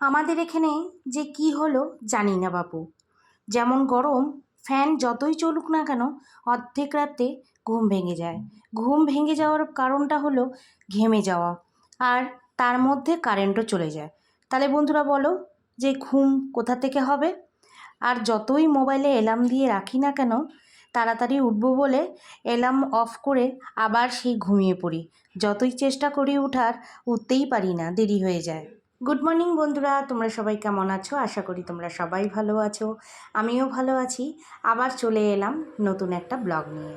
আমাদের এখানে যে কি হলো জানি না বাপু। যেমন গরম, ফ্যান যতই চলুক না কেন অর্ধেক রাতে ঘুম ভেঙে যায়। ঘুম ভেঙে যাওয়ার কারণটা হলো ঘেমে যাওয়া আর তার মধ্যে কারেন্টও চলে যায়। তাহলে বন্ধুরা বলো যে ঘুম কোথা থেকে হবে? আর যতই মোবাইলে অ্যালার্ম দিয়ে রাখি না কেন তাড়াতাড়ি উঠবো বলে অ্যালার্ম অফ করে আবার সেই ঘুমিয়ে পড়ি। যতই চেষ্টা করি উঠার, উঠতেই পারি না, দেরি হয়ে যায়। গুড মর্নিং বন্ধুরা। তোমরা সবাই কেমন আছো? আশা করি তোমরা সবাই ভালো আছো। আমিও ভালো আছি। আবার চলে এলাম নতুন একটা ব্লগ নিয়ে।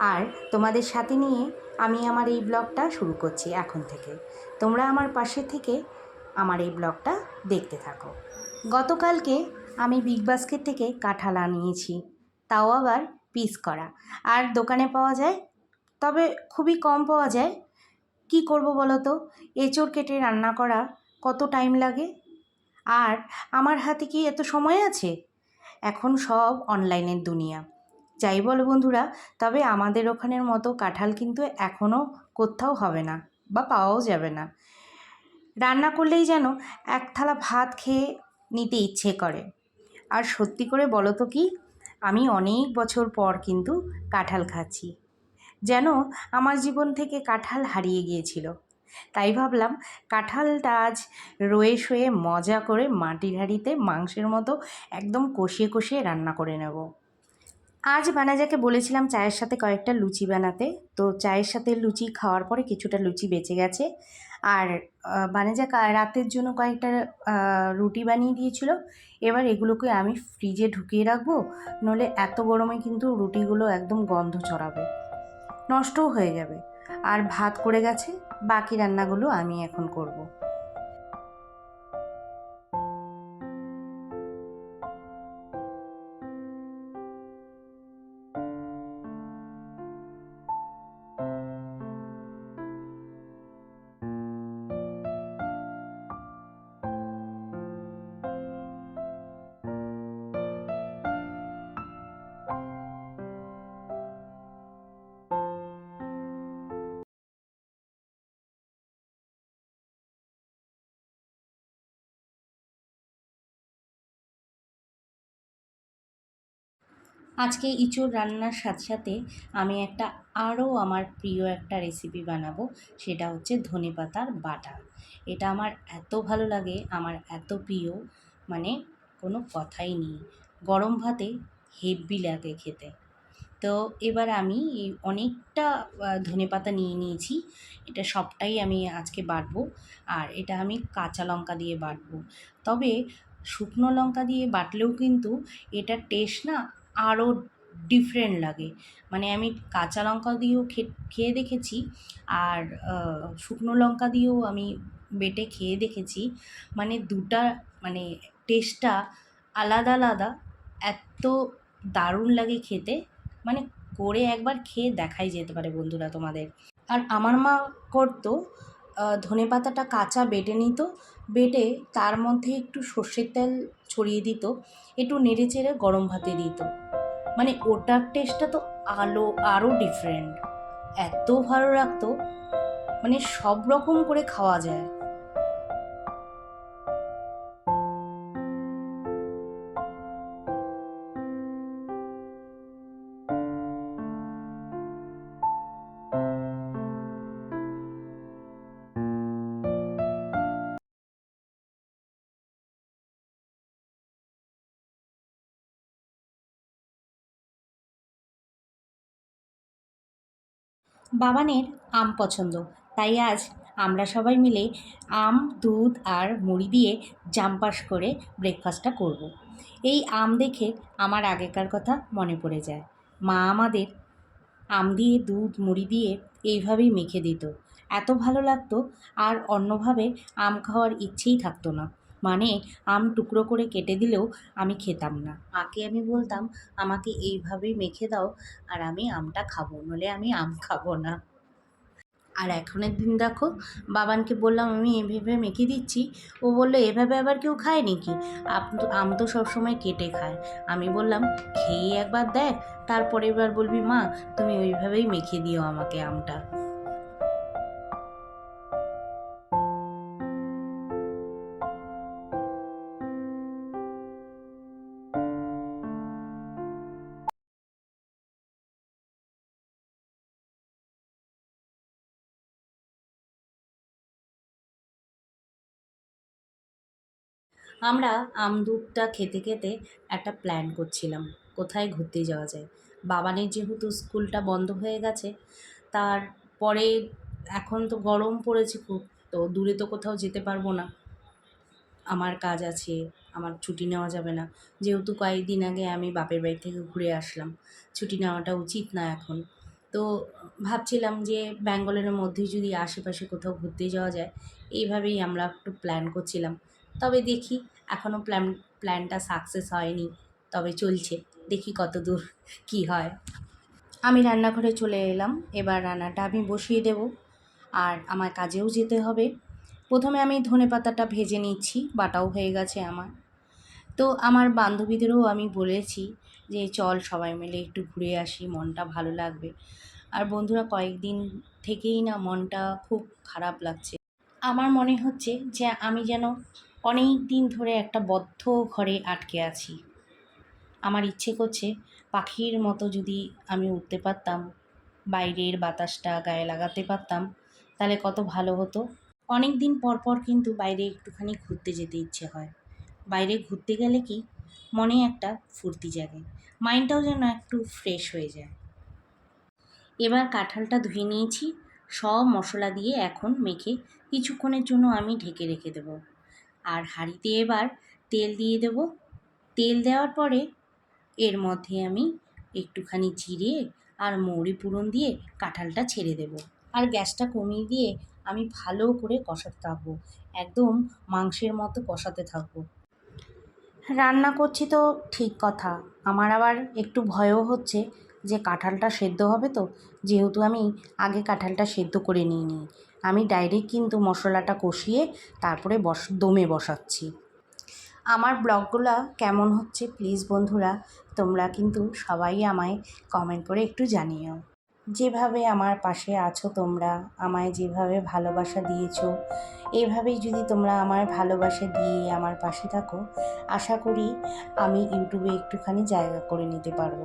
আর তোমাদের সাথে নিয়ে আমি আমার এই ব্লগটা শুরু করছি এখন থেকে। তোমরা আমার পাশে থেকে আমার এই ব্লগটা দেখতে থাকো। গতকালকে আমি বিগ বাস্কেট থেকে কাঁঠাল আনিয়েছি। তাও আবার পিস করা। আর দোকানে পাওয়া যায়? তবে খুবই কম পাওয়া যায়। কি করব বলো তো? এঁচড় কেটে রান্না করা কত টাইম লাগে? আর আমার হাতে কি এত সময় আছে? এখন সব অনলাইনের দুনিয়া। যাই বলো বন্ধুরা, তবে আমাদের ওখানের মতো কাঁঠাল কিন্তু এখনও কোথাও হবে না বা পাওয়াও যাবে না। রান্না করলেই যেন এক থালা ভাত খেয়ে নিতে ইচ্ছে করে। আর সত্যি করে বলো তো কি, আমি অনেক বছর পর কিন্তু কাঁঠাল খাচ্ছি। যেন আমার জীবন থেকে কাঁঠাল হারিয়ে গিয়েছিল। তাই ভাবলাম কাঁঠালটা আজ রয়ে শয়ে মজা করে মাটির হাঁড়িতে মাংসের মতো একদম কষিয়ে কষিয়ে রান্না করে নেব। আজ বানাজাকে বলেছিলাম চায়ের সাথে কয়েকটা লুচি বানাতে। তো চায়ের সাথে লুচি খাওয়ার পরে কিছুটা লুচি বেঁচে গেছে। আর বানেজা রাতের জন্য কয়েকটা রুটি বানিয়ে দিয়েছিল। এবার এগুলোকে আমি ফ্রিজে ঢুকিয়ে রাখব নলে এত গরমে কিন্তু রুটিগুলো একদম গন্ধ ছড়াবে। নষ্টও হয়ে যাবে। আর ভাত করে গেছে। বাকি রান্নাগুলো আমি এখন করব। আজকে ইঁচড় রান্নার সাথে সাথে আমি একটা আরও আমার প্রিয় একটা রেসিপি বানাবো, সেটা হচ্ছে ধনে পাতার বাটা। এটা আমার এত ভালো লাগে, আমার এত প্রিয় মানে কোনো কথাই নেই। গরম ভাতে হেব্বি লাগে খেতে। তো এবার আমি এই অনেকটা ধনে পাতা নিয়ে নিয়েছি, এটা সবটাই আমি আজকে বাটবো, আর এটা আমি কাঁচা লঙ্কা দিয়ে বাটবো। তবে শুকনো লঙ্কা দিয়ে বাটলেও কিন্তু এটার টেস্ট না আরও ডিফারেন্ট লাগে। মানে আমি কাঁচা লঙ্কা দিয়েও খেয়ে দেখেছি আর শুকনো লঙ্কা দিয়েও আমি বেটে খেয়ে দেখেছি। মানে দুটা মানে টেস্টটা আলাদা আলাদা এত দারুণ লাগে খেতে। মানে করে একবার খেয়ে দেখাই যেতে পারে বন্ধুরা তোমাদের। আর আমার মা করতো ধনে পাতাটা কাঁচা বেটে নিত, বেটে তার মধ্যে একটু সর্ষের তেল ছড়িয়ে দিত, একটু নেড়ে চেড়ে গরম ভাতে দিত। মানে ওটার টেস্টটা তো আলো আরও ডিফারেন্ট এত ভালো লাগতো মানে সব রকম করে খাওয়া যায়। বাবানের আম পছন্দ। তাই আজ আমরা সবাই মিলে আম, দুধ আর মুড়ি দিয়ে জাম্পাস করে ব্রেকফাস্টটা করব। এই আম দেখে আমার আগেকার কথা মনে পড়ে যায়। মা আমাদের আম দিয়ে, দুধ, মুড়ি দিয়ে এইভাবেই মেখে দিত। এত ভালো লাগতো আর অন্যভাবে আম খাওয়ার ইচ্ছেই থাকতো না। মানে আম টুকরো করে কেটে দিলেও আমি খেতাম না। মাকে আমি বলতাম, আমাকে এইভাবেই মেখে দাও আর আমি আমটা খাব নলে আমি আম খাব না। আর এখনের দিন দেখো, বাবানকে বললাম, আমি এভাবে মেখে দিচ্ছি। ও বলল, এভাবে আবার কেউ খায় নাকি? আম তো সবসময় কেটে খায়। আমি বললাম, খেয়ে একবার দেখ, তারপরে এবার বলবি, মা, তুমি ওইভাবেই মেখে দিও আমাকে আমটা। আমরা আমদুধটা খেতে খেতে একটা প্ল্যান করছিলাম, কোথায় ঘুরতে যাওয়া যায়। বাবানের যেহেতু স্কুলটা বন্ধ হয়ে গেছে তারপরে এখন তো গরম পড়েছে খুব, তো দূরে তো কোথাও যেতে পারব না। আমার কাজ আছে, আমার ছুটি নেওয়া যাবে না। যেহেতু কয়েকদিন আগে আমি বাপের বাড়ি থেকে ঘুরে আসলাম, ছুটি নেওয়াটা উচিত না এখন। তো ভাবছিলাম যে ব্যাঙ্গলের মধ্যেই যদি আশেপাশে কোথাও ঘুরতে যাওয়া যায়, এইভাবেই আমরা একটু প্ল্যান করছিলাম। তবে দেখি, এখনও প্ল্যান, প্ল্যানটা সাকসেস হয়নি, তবে চলছে, দেখি কত দূর কী হয়। আমি রান্নাঘরে চলে এলাম, এবার রান্নাটা আমি বসিয়ে দেব, আর আমার কাজেও যেতে হবে। প্রথমে আমি ধনে পাতাটা ভেজে নিচ্ছি, বাটাও হয়ে গেছে আমার। তো আমার বান্ধবীদেরও আমি বলেছি যে, চল সবাই মিলে একটু ঘুরে আসি, মনটা ভালো লাগবে। আর বন্ধুরা, কয়েকদিন থেকেই না মনটা খুব খারাপ লাগছে। আমার মনে হচ্ছে যে, আমি যেন অনেক দিন ধরে একটা বদ্ধ ঘরে আটকে আছি। আমার ইচ্ছে করছে পাখির মতো যদি আমি উঠতে পারতাম, বাইরের বাতাসটা গায়ে লাগাতে পারতাম, তাহলে কত ভালো হতো। অনেক দিন পর পর কিন্তু বাইরে একটুখানি ঘুরতে যেতে ইচ্ছে হয়। বাইরে ঘুরতে গেলে কি মনে একটা ফুর্তি জাগে, মাইন্ডটাও যেন একটু ফ্রেশ হয়ে যায়। এবার কাঁঠালটা ধুয়ে নিয়েছি, সব মশলা দিয়ে এখন মেখে কিছুক্ষণের জন্য আমি ঢেকে রেখে দেবো। আর হাঁড়িতে এবার তেল দিয়ে দেবো। তেল দেওয়ার পরে এর মধ্যে আমি একটুখানি জিরে আর মৌরি পুরন দিয়ে কাঁঠালটা ছেড়ে দেব। আর গ্যাসটা কমিয়ে দিয়ে আমি ভালো করে কষাতে থাকব। একদম মাংসের মতো কষাতে থাকব। রান্না করছি তো ঠিক কথা। আমার আবার একটু ভয়ও হচ্ছে যে কাঁঠালটা সেদ্ধ হবে তো। যেহেতু আমি আগে কাঁঠালটা সেদ্ধ করে নিইনি। আমি ডাইরেক্ট কিন্তু মশলাটা কষিয়ে তারপরে বস, দমে বসাচ্ছি। আমার ব্লগগুলো কেমন হচ্ছে প্লিজ বন্ধুরা, তোমরা কিন্তু সবাই আমায় কমেন্ট করে একটু জানিও। যেভাবে আমার পাশে আছো তোমরা, আমায় যেভাবে ভালোবাসা দিয়েছ, এভাবেই যদি তোমরা আমার ভালোবাসা দিয়ে আমার পাশে থাকো, আশা করি আমি ইউটিউবে একটুখানি জায়গা করে নিতে পারব।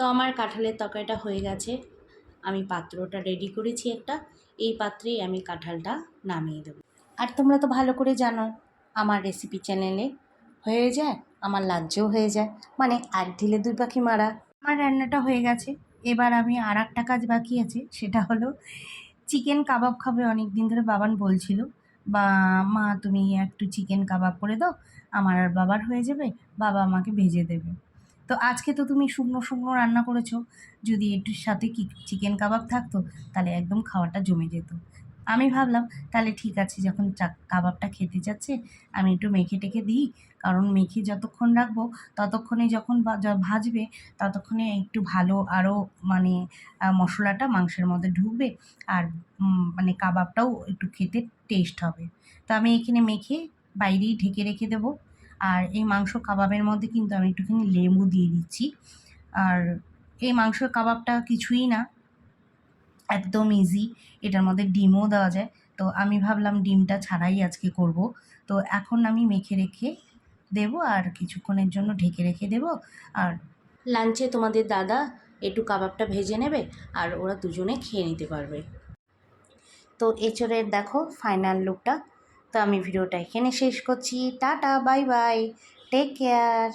তো আমার কাঁঠালের তরকারিটা হয়ে গেছে। আমি পাত্রটা রেডি করেছি একটা। এই পাত্রেই আমি কাঁঠালটা নামিয়ে দেবো। আর তোমরা তো ভালো করে জানো, আমার রেসিপি চ্যানেলে হয়ে যায়, আমার লাঞ্চও হয়ে যায়। মানে এক ঢিলে দুই পাখি মারা। আমার রান্নাটা হয়ে গেছে। এবার আমি আর একটা কাজ বাকি আছে, সেটা হলো চিকেন কাবাব খাবে অনেক দিন ধরে বাবান বলছিল। বা মা, তুমি একটু চিকেন কাবাব করে দাও, আমার আর বাবার হয়ে যাবে, বাবা আমাকে ভেজে দেবে। তো আজকে তো তুমি শুকনো শুকনো রান্না করেছ। যদি একটু সাথে কি চিকেন কাবাব থাকতো, তাহলে একদম খাওয়াটা জমে যেত। আমি ভাবলাম, তাহলে ঠিক আছে, যখন কাবাবটা খেতে যাচ্ছে, আমি একটু মেখে টেখে দিই। কারণ মেখে যতক্ষণ রাখব, ততক্ষণে যখন ভাজবে, ততক্ষণে একটু ভালো আরও মানে মশলাটা মাংসের মধ্যে ঢুকবে আর মানে কাবাবটাও একটু খেতে টেস্ট হবে। তো আমি এখানে মেখে বাইরেই ঢেকে রেখে দেবো। আর এই মাংস কাবাবের মধ্যে কিন্তু আমি একটুখানি লেবু দিয়ে দিচ্ছি। আর এই মাংস কাবাবটা কিছুই না, একদম ইজি এটার মধ্যে ডিমও দেওয়া যায়। তো আমি ভাবলাম ডিমটা ছাড়াই আজকে করব। তো এখন আমি মেখে রেখে দেবো আর কিছুক্ষণের জন্য ঢেকে রেখে দেব। আর লাঞ্চে তোমাদের দাদা একটু কাবাবটা ভেজে নেবে আর ওরা দুজনে খেয়ে নিতে পারবে। তো এচোরের দেখো ফাইনাল লুকটা তো আমি ভিডিওটা এখানে শেষ করছি। Tata bye bye. Take care